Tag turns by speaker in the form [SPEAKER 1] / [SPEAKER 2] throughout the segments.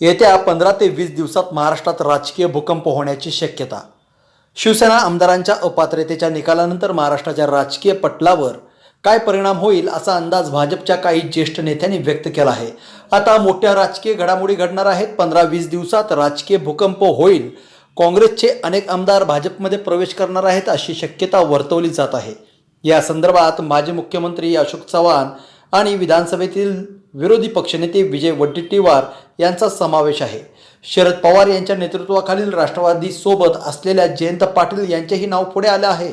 [SPEAKER 1] येत्या पंधरा ते वीस दिवसात महाराष्ट्रात राजकीय भूकंप होण्याची शक्यता. शिवसेना आमदारांच्या अपात्रतेच्या निकालानंतर महाराष्ट्राच्या राजकीय पटलावर काय परिणाम होईल असा अंदाज भाजपच्या काही ज्येष्ठ नेत्यांनी व्यक्त केला आहे. आता मोठ्या राजकीय घडामोडी घडणार आहेत. पंधरा वीस दिवसात राजकीय भूकंप होईल. काँग्रेसचे अनेक आमदार भाजपमध्ये प्रवेश करणार आहेत अशी शक्यता वर्तवली जात आहे. या संदर्भात माजी मुख्यमंत्री अशोक चव्हाण आणि विधानसभेतील विरोधी पक्षनेते विजय वड्डेट्टीवार यांचा समावेश आहे. शरद पवार यांच्या नेतृत्वाखालील राष्ट्रवादी सोबत असलेल्या जयंत पाटील यांचेही नाव पुढे आले आहे.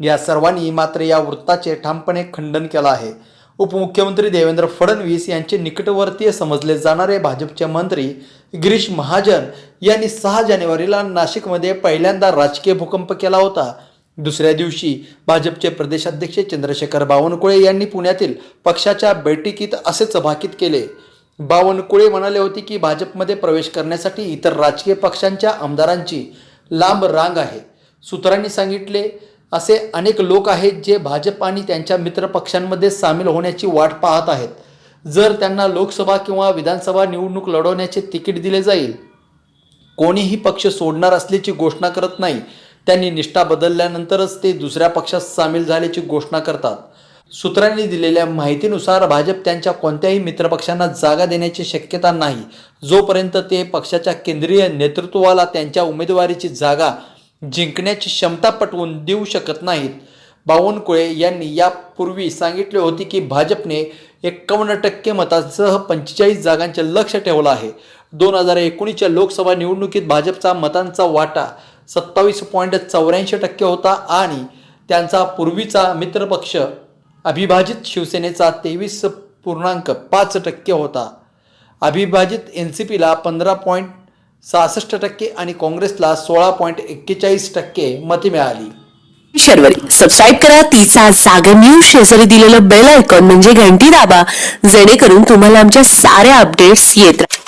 [SPEAKER 1] या सर्वांनी मात्र या वृत्ताचे ठामपणे खंडन केलं आहे. उपमुख्यमंत्री देवेंद्र फडणवीस यांचे निकटवर्तीय समजले जाणारे भाजपचे मंत्री गिरीश महाजन यांनी सहा जानेवारीला नाशिकमध्ये पहिल्यांदा राजकीय भूकंप केला होता. दुसऱ्या दिवशी भाजपचे प्रदेशाध्यक्ष चंद्रशेखर बावनकुळे यांनी पुण्यातील पक्षाच्या बैठकीत असेच भाकीत केले. बावनकुळे म्हणाले होते की भाजपमध्ये प्रवेश करण्यासाठी इतर राजकीय पक्षांच्या आमदारांची लांब रांग आहे. सूत्रांनी सांगितले असे अनेक लोक आहेत जे भाजप आणि त्यांच्या मित्र पक्षांमध्ये सामील होण्याची वाट पाहत आहेत. जर त्यांना लोकसभा किंवा विधानसभा निवडणूक लढवण्याचे तिकीट दिले जाईल कोणीही पक्ष सोडणार असल्याची घोषणा करत नाही त्यांनी निष्ठा बदलल्यानंतरच ते दुसऱ्या पक्षात सामील झाल्याची घोषणा करतात. सूत्रांनी दिलेल्या माहितीनुसार भाजप त्यांच्या कोणत्याही मित्रपक्षांना जागा देण्याची शक्यता नाही. जोपर्यंत ते पक्षाच्या केंद्रीय नेतृत्वाला त्यांच्या उमेदवारीची जागा जिंकण्याची क्षमता पटवून देऊ शकत नाहीत. बावनकुळे यांनी यापूर्वी सांगितले होते की भाजपने एक्कावन्न टक्के मतांसह पंचेचाळीस जागांचे लक्ष ठेवलं आहे. दोन हजार एकोणीसच्या लोकसभा निवडणुकीत भाजपचा मतांचा वाटा सत्तावीस पॉईंट चौऱ्याऐंशी टक्के होता आणि त्यांचा पूर्वीचा मित्रपक्ष अविभाजित शिवसेनेचा तेवीस पूर्णांक पाच टक्के होता. अविभाजित एन सी पीला पंधरा पॉईंट सहासष्ट टक्के आणि काँग्रेसला सोळा पॉईंट एक्केचाळीस टक्के मते मिळाली.
[SPEAKER 2] शर्वरी. सबस्क्राईब करा. तिचा जागर न्यूज शेजारी दिलेलं बेल आयकॉन म्हणजे घंटी दाबा. जेणेकरून तुम्हाला आमच्या साऱ्या अपडेट्स येत राहतील.